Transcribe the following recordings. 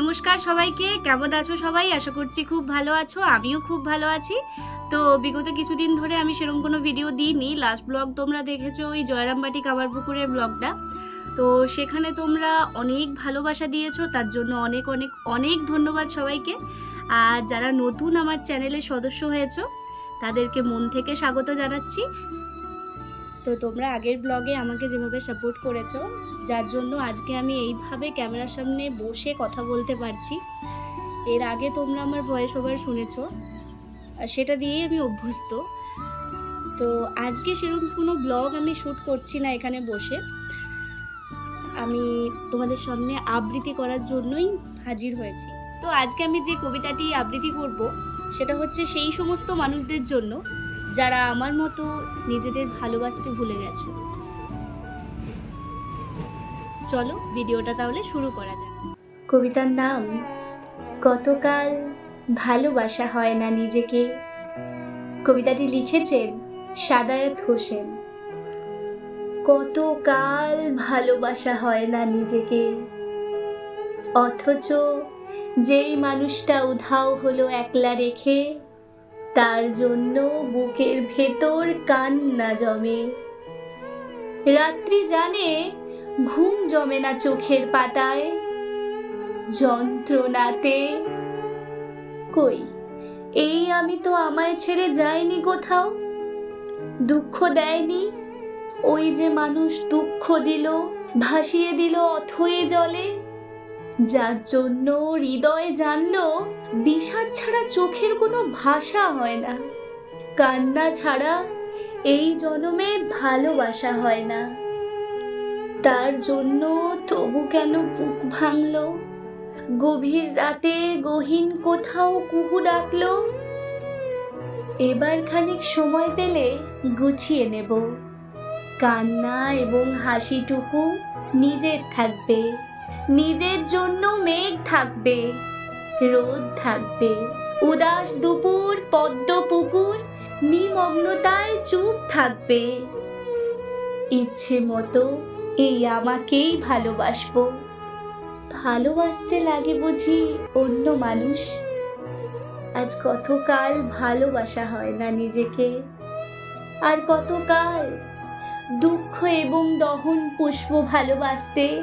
নমস্কার সবাইকে, কেমন আছো সবাই? আশা করছি খুব ভালো আছো, আমিও খুব ভালো আছি। তো বিগত কিছুদিন ধরে আমি সেরকম কোনো ভিডিও দিইনি। লাস্ট ব্লগ তোমরা দেখেছ ওই জয়রামবাটি কামারপুকুরের ব্লগটা তো সেখানে তোমরা অনেক ভালোবাসা দিয়েছ, তার জন্য অনেক অনেক অনেক ধন্যবাদ সবাইকে। আর যারা নতুন আমার চ্যানেলের সদস্য হয়েছো, তাদেরকে মন থেকে স্বাগত জানাচ্ছি। তো তোমরা আগের ব্লগে আমাকে যেভাবে সাপোর্ট করেছ, যার জন্য আজকে আমি এইভাবে ক্যামেরার সামনে বসে কথা বলতে পারছি। এর আগে তোমরা আমার ভয়েস ওভার শুনেছো, আর সেটা দিয়েই আমি অভ্যস্ত। তো আজকে সেরকম কোনো ব্লগ আমি শ্যুট করছি না এখানে বসে। আমি তোমাদের সামনে আবৃত্তি করার জন্যই হাজির হয়েছি। তো আজকে আমি যে কবিতাটি আবৃত্তি করব, সেটা হচ্ছে সেই সমস্ত মানুষদের জন্য। যারা আমার মতো নিজেদের ভালোবাসতে ভুলে গেছো। চলো ভিডিওটা তাহলে শুরু করা যাক। কবিতার নাম, গতকাল ভালোবাসা হয় না নিজেকে। কবিতাটি লিখেছেন সাদায়াত হোসেন। কতকাল ভালোবাসা হয় না নিজেকে, অথচ যেই মানুষটা উধাও হলো একলা রেখে তার জন্য বুকের ভেতর কান্না জমে। রাত্রি জানে ঘুম জমে না চোখের পাতায়। যন্ত্রণাতে কই, এই আমি তো আমায় ছেড়ে যাইনি কোথাও। দুঃখ দেয়নি, ওই যে মানুষ দুঃখ দিল, ভাসিয়ে দিল অথয়ে জলে। যার জন্য হৃদয় জানলো, বিষাদ ছাড়া চোখের কোনো ভাষা হয় না। কান্না ছাড়া এই জনমে ভালোবাসা হয় না। তার জন্য তবু কেন বুক ভাঙল? গভীর রাতে গহীন কোথাও কুহু ডাকল? এবার খানিক সময় পেলে গুছিয়ে নেব। কান্না এবং হাসিটুকু নিজের থাকবে। নিজের জন্য মেঘ থাকবে, রোদ থাকবে। উদাস দুপুর, পদ্ম পুকুর, নিমগ্নতায় চুপ থাকবে। ইচ্ছে মতো এই আমাকেই ভালোবাসবো। ভালোবাসতে লাগে বুঝি অন্য মানুষ। আজ কতকাল ভালোবাসা হয় না নিজেকে। আর কতকাল দুঃখ এবং দহন পুষ্প ভালোবাসতে।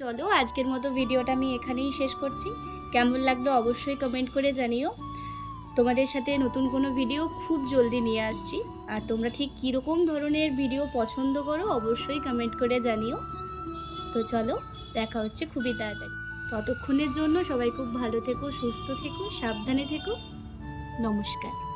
চলো, আজকের মতো ভিডিওটা আমি এখানেই শেষ করছি। কেমন লাগল অবশ্যই কমেন্ট করে জানিও। তোমাদের সাথে নতুন কোনো ভিডিও খুব জলদি নিয়ে আসছি। আর তোমরা ঠিক কীরকম ধরনের ভিডিও পছন্দ করো অবশ্যই কমেন্ট করে জানিও। তো চলো, দেখা হচ্ছে খুবই তাড়াতাড়ি। ততক্ষণের জন্য সবাই খুব ভালো থেকো, সুস্থ থেকো, সাবধানে থেকো। নমস্কার।